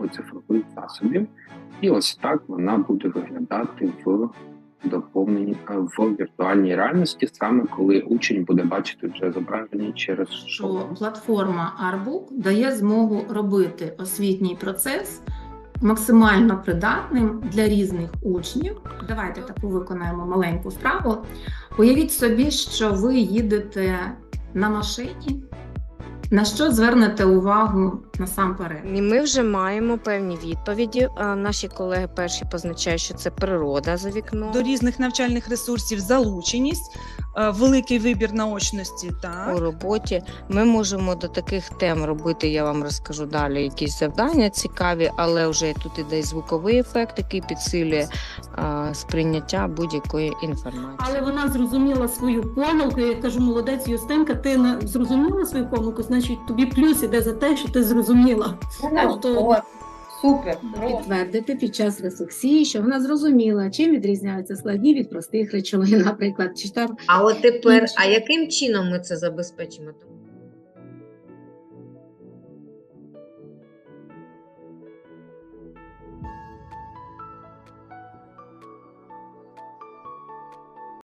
допомогою цифрових засобів. І ось так вона буде виглядати в доповненні е, в віртуальній реальності, саме коли учень буде бачити вже зображення через що платформа Artbook дає змогу робити освітній процес максимально придатним для різних учнів. Давайте таку виконаємо маленьку вправу. Уявіть собі, що ви їдете на машині. На що звернете увагу насамперед? І ми вже маємо певні відповіді. Наші колеги перші позначають, що це природа за вікном. До різних навчальних ресурсів залученість, великий вибір наочності. У Так. роботі ми можемо до таких тем робити. Я вам розкажу далі якісь завдання цікаві, але вже тут іде й звуковий ефект, який підсилює а, сприйняття будь-якої інформації. Але вона зрозуміла свою помилку. Я кажу, молодець Юстинка, ти не зрозуміла свою помилку, значить тобі плюс іде за те, що ти зрозуміла. Тобто- супер. підтвердити під час ресексії, що вона зрозуміла, чим відрізняються складні від простих речовин, наприклад, чи там А от тепер, а яким чином ми це забезпечимо? Тому